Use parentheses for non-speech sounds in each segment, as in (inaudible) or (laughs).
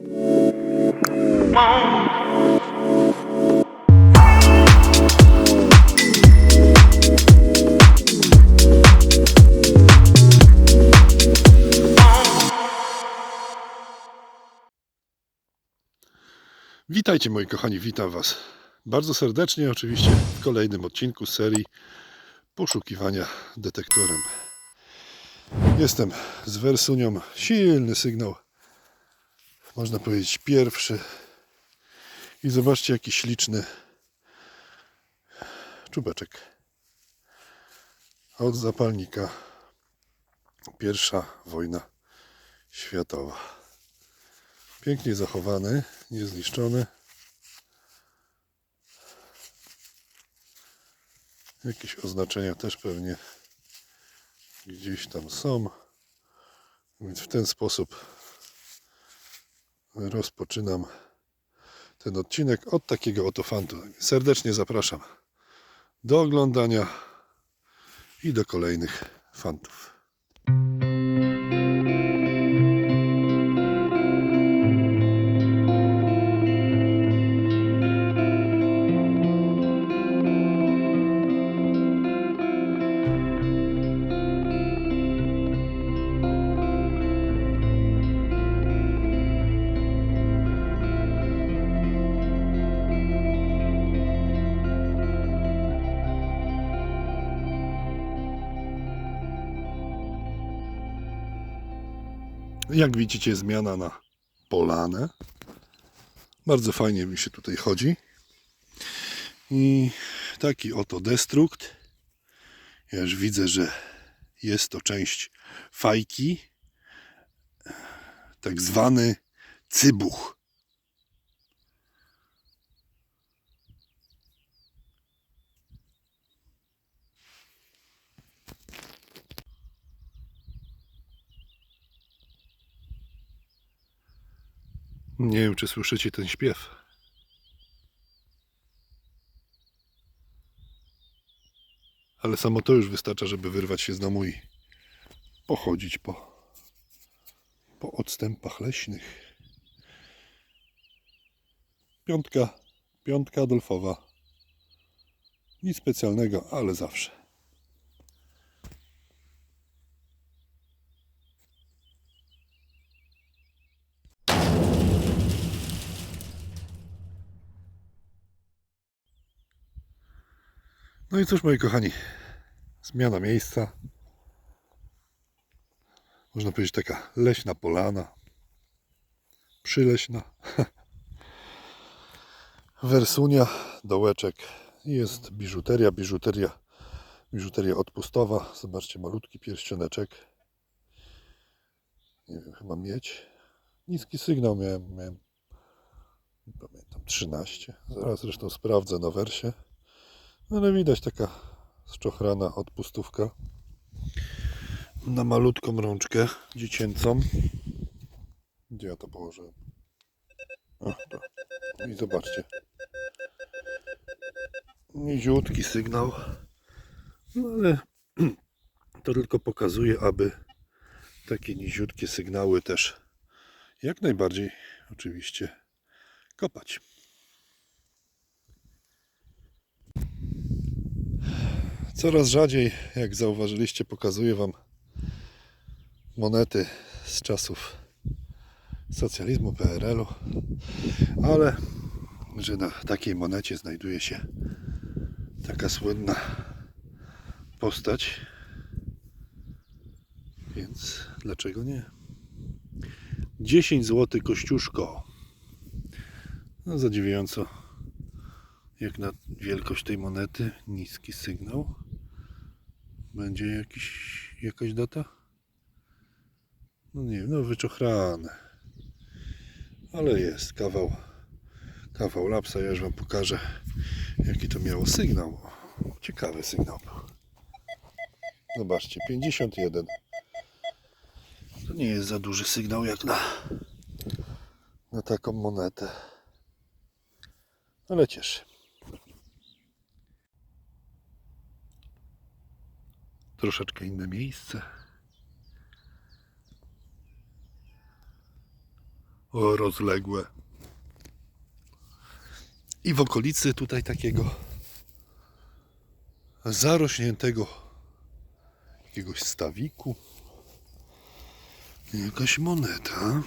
Witajcie moi kochani, witam Was bardzo serdecznie, oczywiście w kolejnym odcinku serii poszukiwania detektorem. Jestem z Wersunią, silny sygnał, można powiedzieć pierwszy. I zobaczcie jaki śliczny czubeczek od zapalnika. Pierwsza wojna światowa. Pięknie zachowany, niezniszczony. Jakieś oznaczenia też pewnie gdzieś tam są. Więc w ten sposób rozpoczynam ten odcinek od takiego oto fantu. Serdecznie zapraszam do oglądania i do kolejnych fantów. Jak widzicie, zmiana na polanę. Bardzo fajnie mi się tutaj chodzi. I taki oto destrukt. Ja już widzę, że jest to część fajki. Tak zwany cybuch. Nie wiem, czy słyszycie ten śpiew. Ale samo to już wystarcza, żeby wyrwać się z domu i pochodzić po, po odstępach leśnych. Piątka, piątka Adolfowa. Nic specjalnego, ale zawsze. No i cóż, moi kochani, zmiana miejsca. Można powiedzieć taka leśna polana. Przyleśna. (laughs) Wersunia, dołeczek. Jest biżuteria, biżuteria, biżuteria odpustowa. Zobaczcie, malutki pierścioneczek. Nie wiem, chyba mieć. Niski sygnał miałem, miałem pamiętam, 13. Zaraz zresztą sprawdzę na wersie. Ale widać taka szczochrana odpustówka na malutką rączkę dziecięcą. Gdzie ja to położyłem? O, to. I zobaczcie. Niziutki sygnał. No ale (clears throat) to tylko pokazuje, aby takie niziutkie sygnały też jak najbardziej oczywiście kopać. Coraz rzadziej, jak zauważyliście, pokazuję Wam monety z czasów socjalizmu, PRL-u, ale że na takiej monecie znajduje się taka słynna postać, więc dlaczego nie? 10 zł kościuszko. No zadziwiająco jak na wielkość tej monety, niski sygnał. Będzie jakiś, jakaś data? No nie wiem, no wyczochrane. Ale jest kawał, kawał lapsa. Ja już Wam pokażę, jaki to miało sygnał. Ciekawy sygnał. Zobaczcie, 51. To nie jest za duży sygnał jak na, na taką monetę. Ale cieszy. Troszeczkę inne miejsce. rozległe. I w okolicy tutaj takiego zarośniętego jakiegoś stawiku jakaś moneta.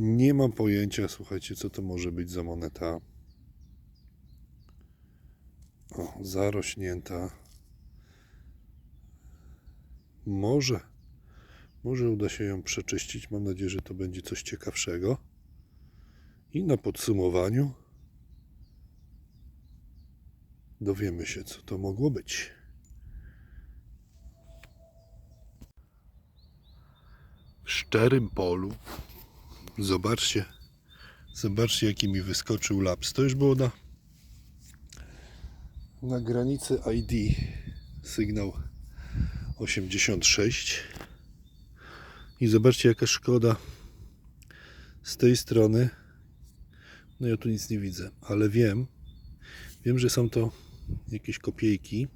Nie mam pojęcia, słuchajcie, co to może być za moneta. O, zarośnięta. Może, może uda się ją przeczyścić. Mam nadzieję, że to będzie coś ciekawszego. I na podsumowaniu dowiemy się, co to mogło być. W szczerym polu. Zobaczcie, zobaczcie, jaki mi wyskoczył laps. To już było na, na granicy ID. Sygnał 86. I zobaczcie, jaka szkoda z tej strony. No ja tu nic nie widzę, ale wiem, wiem, że są to jakieś kopiejki.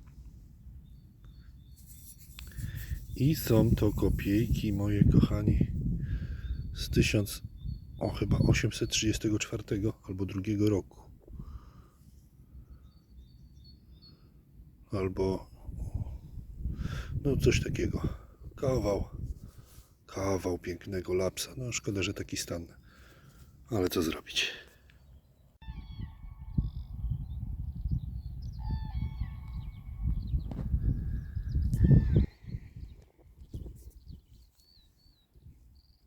I są to kopiejki, moje kochani, z 1000, o chyba 834 albo drugiego roku. Albo no coś takiego. Kawał, kawał pięknego lapsa. No szkoda, że taki stan. Ale co zrobić?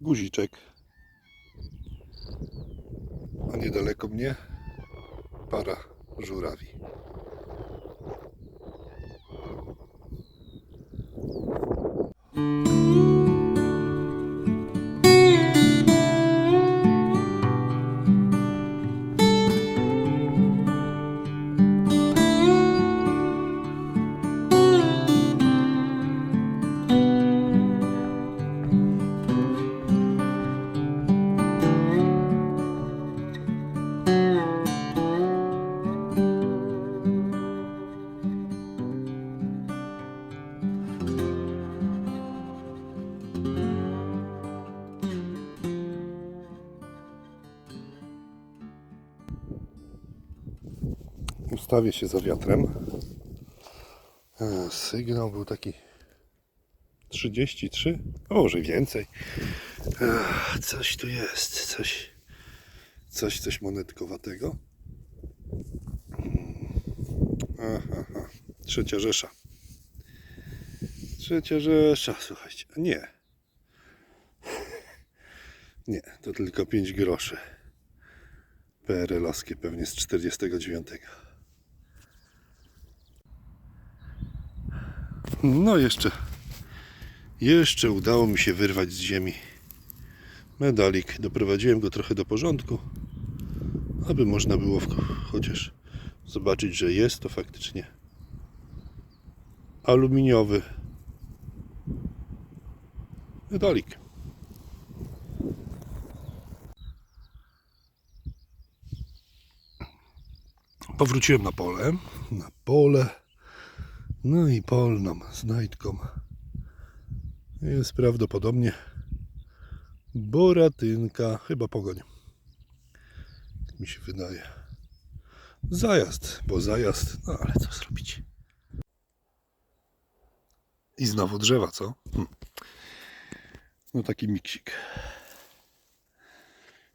Guziczek. A niedaleko mnie para żurawi. Ustawię się za wiatrem. E, Sygnał był taki 33, a może więcej. E, Coś tu jest, coś, coś, coś monetkowatego. Mm. Aha, aha. Trzecia Rzesza. Trzecia Rzesza, słuchajcie. Nie. (laughs) Nie, to tylko 5 groszy. PRL-owskie pewnie z 49. No jeszcze, jeszcze udało mi się wyrwać z ziemi medalik. Doprowadziłem go trochę do porządku, aby można było chociaż zobaczyć, że jest to faktycznie aluminiowy medalik. Powróciłem na pole, na pole. No i polną znajdką jest prawdopodobnie boratynka, chyba pogoń. Mi się wydaje. Zajazd, bo zajazd, no ale co zrobić? I znowu drzewa, co? Hm. No taki miksik.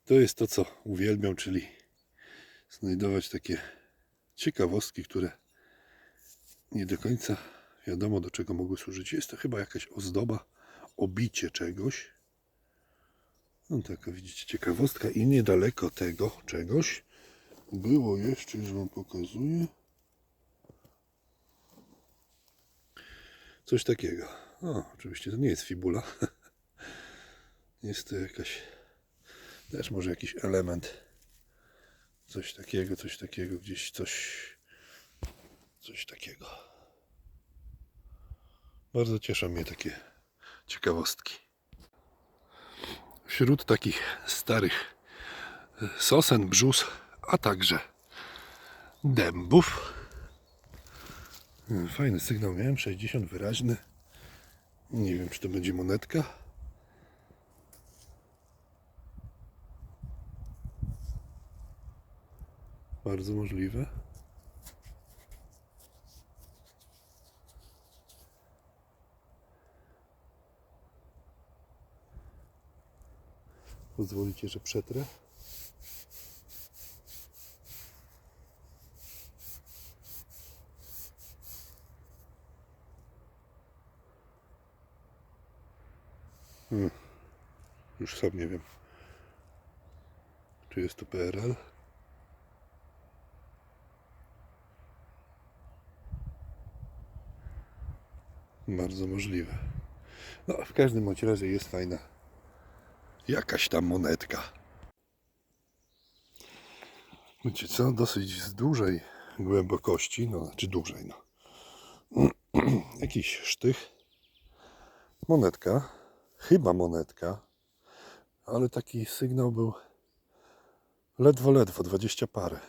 To jest to, co uwielbiam, czyli znajdować takie ciekawostki, które nie do końca wiadomo do czego mogły służyć. Jest to chyba jakaś ozdoba, obicie czegoś. No taka widzicie ciekawostka i niedaleko tego czegoś było jeszcze, już wam pokazuję. Coś takiego. O, oczywiście to nie jest fibula. (laughs) Jest to jakaś też może jakiś element. Coś takiego, coś takiego, gdzieś coś coś takiego. Bardzo cieszą mnie takie ciekawostki. Wśród takich starych sosen, brzus, a także dębów Fajny sygnał miałem, 60 wyraźny. Nie wiem, czy to będzie monetka. Bardzo możliwe. Pozwolicie, że przetrę. Hmm. Już sam nie wiem. Czy jest to PRL? Bardzo możliwe. No, w każdym bądź razie jest fajna jakaś tam monetka. Wiecie co? Dosyć z dużej głębokości, no znaczy dużej, no. (clears throat) Jakiś sztych. Monetka. Chyba monetka. Ale taki sygnał był ledwo, ledwo, 20 parę.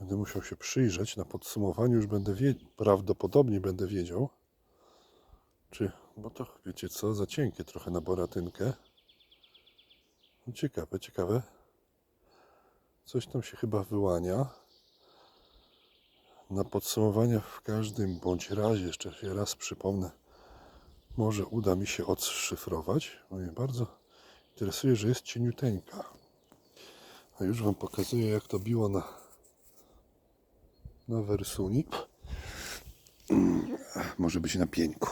Będę musiał się przyjrzeć. Na podsumowaniu już będę wiedział, prawdopodobnie będę wiedział, czy, bo to wiecie co, za cienkie trochę na boratynkę. No Ciekawe, ciekawe. Coś tam się chyba wyłania. Na podsumowanie w każdym bądź razie, jeszcze się raz przypomnę, może uda mi się odszyfrować. Mnie bardzo interesuje, że jest cieniuteńka. A już Wam pokazuję, jak to biło na, na wersuni. (clears throat) Może być na pieńku.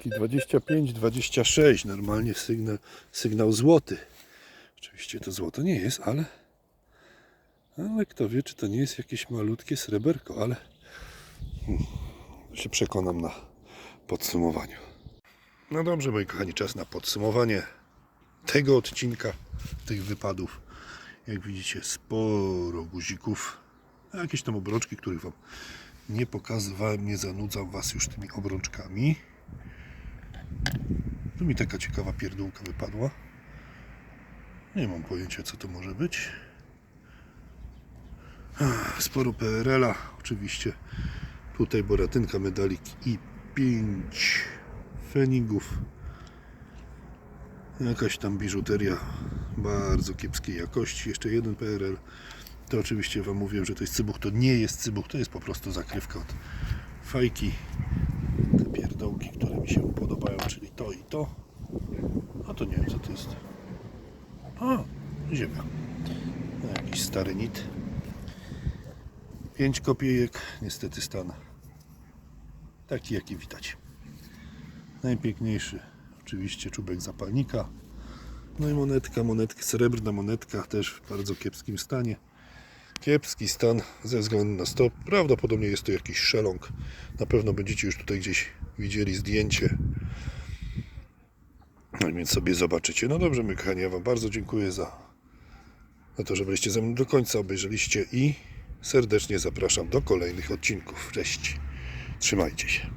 Taki 25-26, normalnie sygnał, sygnał złoty. Oczywiście to złoto nie jest, ale ale kto wie, czy to nie jest jakieś malutkie sreberko, ale hmm, się przekonam na podsumowaniu. No dobrze, moi kochani, czas na podsumowanie tego odcinka, tych wypadów. Jak widzicie, sporo guzików. A Jakieś tam obrączki, których Wam nie pokazywałem, nie zanudzam Was już tymi obrączkami. Tu mi taka ciekawa pierdółka wypadła. Nie mam pojęcia, co to może być. Sporo PRL-a, oczywiście. Tutaj boratynka, medalik i 5 fenigów. Jakaś tam biżuteria bardzo kiepskiej jakości. Jeszcze jeden PRL. To oczywiście Wam mówiłem, że to jest cybuch. To nie jest cybuch, to jest po prostu zakrywka od fajki. Te pierdołki, które mi się podobają, czyli to i to. A to nie wiem, co to jest. A, ziemia. Jakiś stary nit. 5 kopiejek, niestety stan taki jaki widać. Najpiękniejszy oczywiście czubek zapalnika. No i monetka, monetka, srebrna monetka też w bardzo kiepskim stanie. Kiepski stan ze względu na stop. Prawdopodobnie jest to jakiś szeląg. Na pewno będziecie już tutaj gdzieś widzieli zdjęcie. No więc sobie zobaczycie. No dobrze, my kochani, ja Wam bardzo dziękuję za, za to, że byliście ze mną do końca, obejrzeliście i serdecznie zapraszam do kolejnych odcinków. Cześć, trzymajcie się.